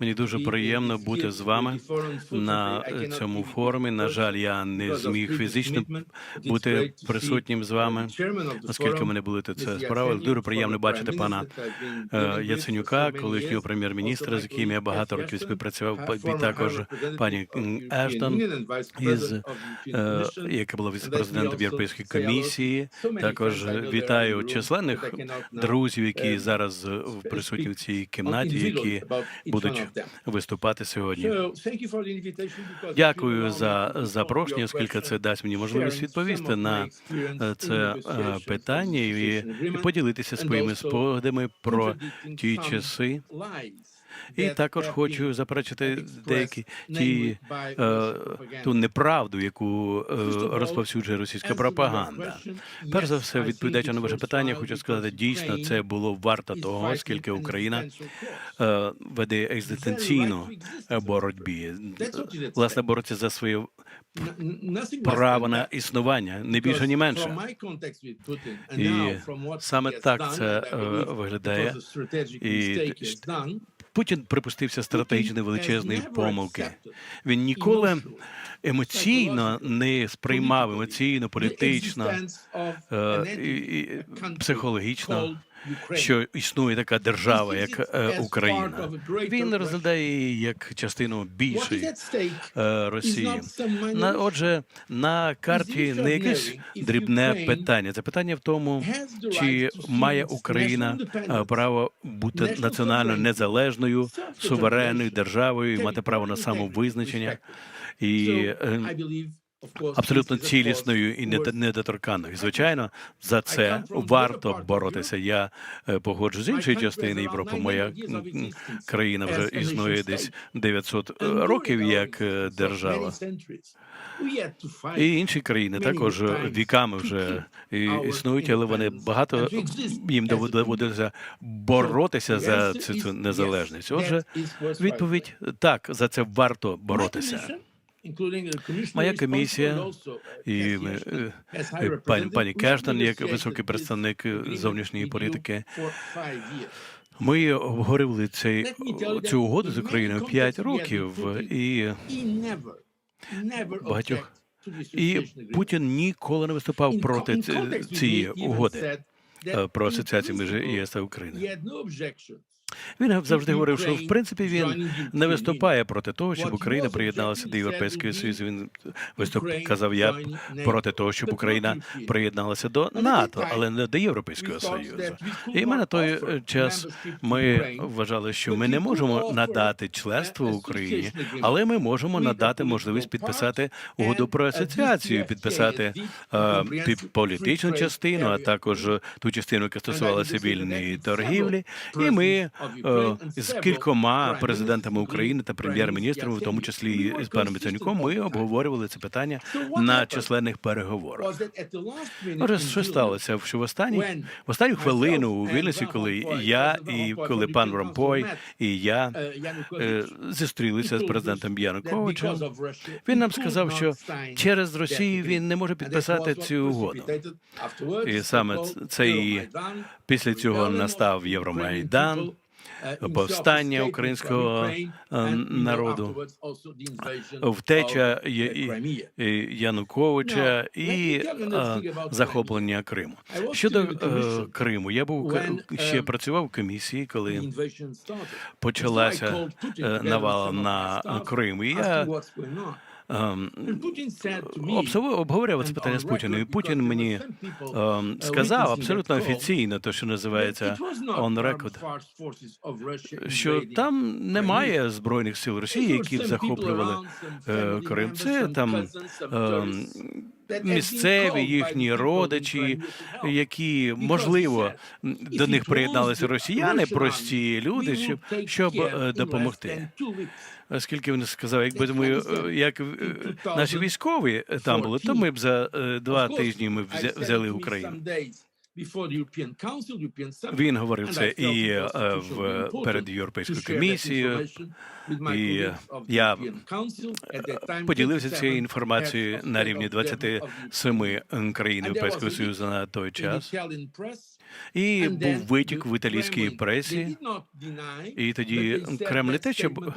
Мені дуже приємно бути з вами на цьому форумі. На жаль, я не зміг фізично бути присутнім з вами, оскільки мене були це справи. Дуже приємно бачити пана е, Яценюка, колишнього прем'єр-міністра, з яким я багато років співпрацював. І також пані Ештон, із е, яка була віце-президентом Європейської комісії. Також вітаю численних друзів, які зараз присутні в цій кімнаті, які будуть виступати сьогодні. Дякую за запрошення, оскільки це дасть мені можливість відповісти на е, це е, питання і, і поділитися своїми спогадами про ті часи. І також хочу заперечити деякі ті е, ту неправду, яку е, розповсюджує російська пропаганда. Перш за все, відповідаючи на ваше питання, хочу сказати, дійсно це було варто того, оскільки Україна е, веде екзистенційну боротьбі, власне бореться за своє право на існування, не більше, ні менше. І саме так це е, виглядає. І Путін припустився стратегічної величезної помилки. Він ніколи емоційно не сприймав емоційно, політично, е, психологічно. Що існує така держава, як е, Україна, він розглядає її як частину більшої е, Росії. На отже, на карті не якесь дрібне питання. Це питання в тому, чи має Україна е, право бути національно незалежною, суверенною державою, і мати право на самовизначення. І абсолютно цілісною і недо- недоторканною. Звичайно, за це варто боротися. Я е, погоджу з іншої частини Європи. Моя країна вже існує десь 900 років як е, держава. І інші країни також віками вже існують, але вони багато їм довод- доводилося боротися за цю незалежність. Отже, відповідь так, за це варто боротися. Моя комісія І е, е, пані пані Кештан, як високий представник зовнішньої політики, ми обговорювали цей цю угоду з Україною 5 років, і багатьох. і Путін ніколи не виступав проти цієї угоди е, про асоціацію між ЄС та Україною. Він завжди говорив, що в принципі він не виступає проти того, щоб Україна приєдналася до Європейського Союзу. Він виступ казав я проти того, щоб Україна приєдналася до НАТО, але не до Європейського Союзу. І ми на той е, час ми вважали, що ми не можемо надати членство Україні, але ми можемо надати можливість підписати угоду про асоціацію, підписати е, політичну частину, а також ту частину, яка стосувалася вільної торгівлі. І ми е, з кількома президентами України та прем'єр-міністрами, в тому числі і з паном Яценюком, ми обговорювали це питання на численних переговорах. Отже, що сталося? Що в останній в останню хвилину у Вільнюсі, коли я і коли пан Ромпой і я е, зустрілися з президентом Януковичем, він нам сказав, що через Росію він не може підписати цю угоду. І саме це і після цього настав Євромайдан, повстання українського е, народу, втеча Януковича і е, захоплення Криму. Щодо е, Криму, я був ще працював в комісії, коли почалася е, навала на Крим. І я обговорював це питання з Путіним. І Путін мені ем, сказав абсолютно офіційно, те, що називається on record, що там немає збройних сил Росії, які б захоплювали е, Крим. Це там ем, місцеві їхні родичі, які можливо до них приєдналися росіяни, прості люди, щоб щоб е, допомогти. Оскільки він сказав, якби е, як е, наші військові там були, то ми б за е, два тижні ми взя- взяли Україну. Він говорив це і е, в перед європейською комісією. і я Поділився цією інформацією на рівні 27 країн Європейського Союзу на той час. І був витік в італійській пресі. І тоді Кремль не те, щоб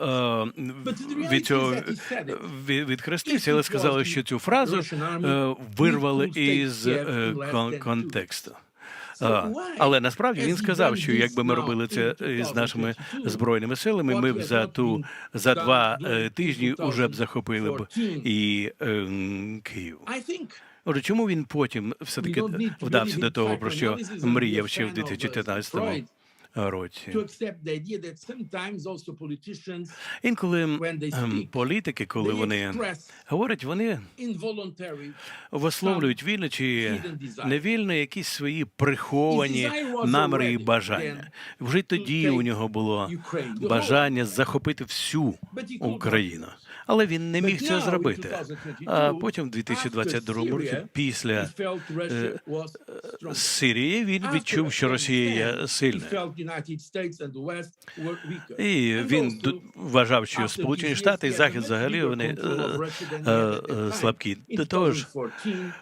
е, від цього відхрестився, але сказали, що цю фразу е, вирвали із е, контексту. А, але насправді він сказав, що якби ми робили це з нашими збройними силами, ми б за ту за два тижні уже б захопили б і е, Київ. Отже, чому він потім все таки вдався до того, про що мріяв ще в 2014 році? Інколи ем, політики, коли вони говорять, вони висловлюють вільно чи невільно якісь свої приховані наміри і бажання. Вже тоді у нього було бажання захопити всю Україну, але він не міг цього зробити. А потім, в 2022 році, після е, Сирії, він відчув, що Росія є сильна. І він вважав, що Сполучені Штати і Захід взагалі вони е, е, е, слабкі. До того ж,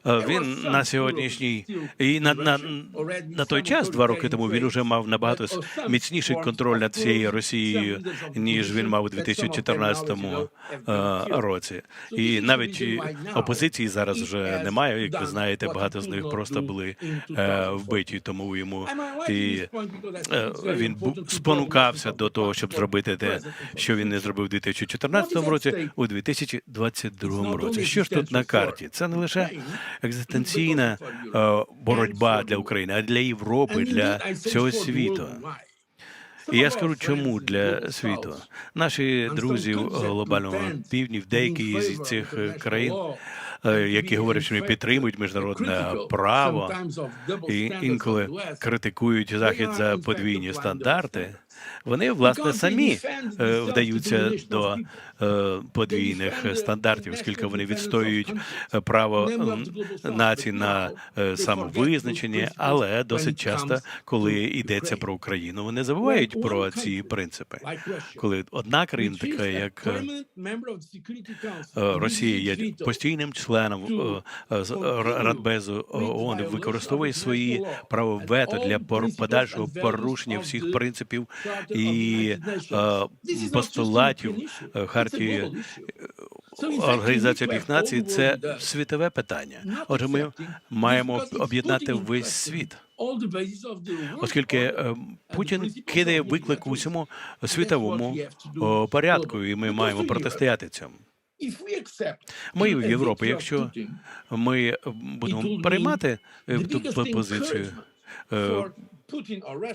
е, він на сьогоднішній і на, на, на той час, два роки тому, він уже мав набагато міцніший контроль над цією Росією, ніж він мав у 2014 е, році. І навіть опозиції зараз вже немає. Як ви знаєте, багато з них просто були е, вбиті, тому йому і е, він спонукався до того, щоб зробити те, що він не зробив у 2014 році, у 2022 році. Що ж тут на карті? Це не лише екзистенційна е, боротьба для України, а для Європи, для всього світу. Я скажу, чому для світу наші друзі в глобальному півдні, в деякі з цих країн, е, які говорять, що не підтримують міжнародне право, і інколи критикують захід за подвійні стандарти. Вони власне самі е, вдаються до е, подвійних стандартів, оскільки вони відстоюють е, право націй на самовизначення, але досить часто, коли йдеться про Україну, вони забувають про ці принципи. Коли одна країна, така як Росія, є постійним членом Радбезу ООН, використовує свої право вето для подальшого порушення всіх принципів і е, постулатів е, хартії Організації Об'єднаних Націй. Це світове питання. Отже, ми маємо об'єднати весь світ. Оскільки е, Путін кидає виклик усьому світовому порядку, і ми маємо протистояти цьому. Ми в Європі, якщо ми будемо приймати е, ту позицію е,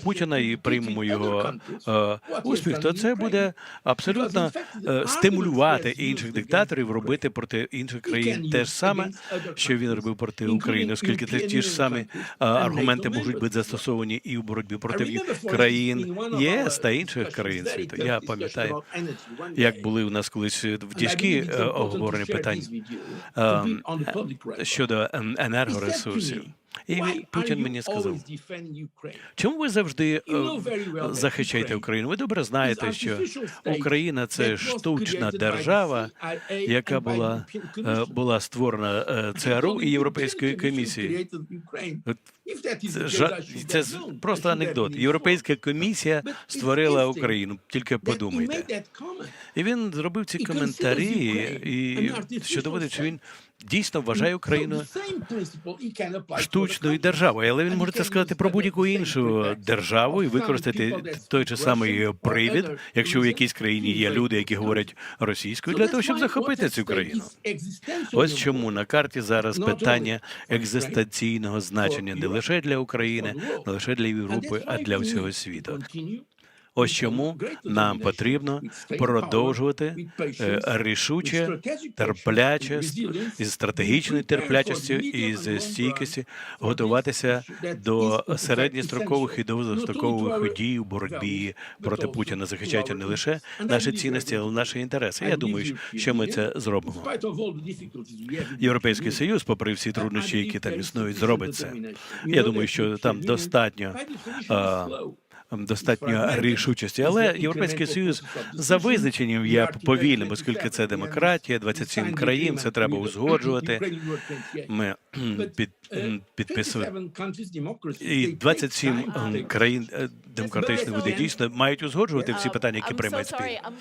Путіна і приймемо його е, успіх, то це буде абсолютно е, стимулювати інших диктаторів робити проти інших країн те ж саме, що він робив проти України, оскільки ті ж самі е, аргументи можуть бути застосовані і в боротьбі проти країн ЄС та інших країн світу. Я пам'ятаю, як були у нас колись в тяжкі обговорення питань ем, щодо ем, енергоресурсів. І Путін мені сказав, чому ви завжди е, захищаєте Україну? Ви добре знаєте, що Україна це штучна держава, яка була, е, була створена е, ЦРУ і Європейською комісією. Це, це просто анекдот. Європейська комісія створила Україну. Тільки подумайте. І він зробив ці коментарі, і що доводить, що він дійсно вважає Україну штучною державою, але він може це сказати про будь-яку іншу державу і використати той же самий привід, якщо в якійсь країні є люди, які говорять російською, для того, щоб захопити цю країну. Ось чому на карті зараз питання екзистенційного значення не лише для України, не лише для Європи, а для всього світу. Ось чому нам потрібно продовжувати е, рішуче, терпляче, із стратегічною терплячістю і з стійкості готуватися до середньострокових і довгострокових дій у боротьбі проти Путіна, захищаючи не лише наші цінності, але й наші інтереси. Я думаю, що ми це зробимо. Європейський союз, попри всі труднощі, які там існують, зробить це. Я думаю, що там достатньо а, достатньо рішучості. Але Європейський Союз за визначенням є повільним, оскільки це демократія, 27 країн, це треба узгоджувати. Ми під, м, підписуємо. І 27 м, країн е, демократичних буде дійсно мають узгоджувати всі питання, які приймають спільно.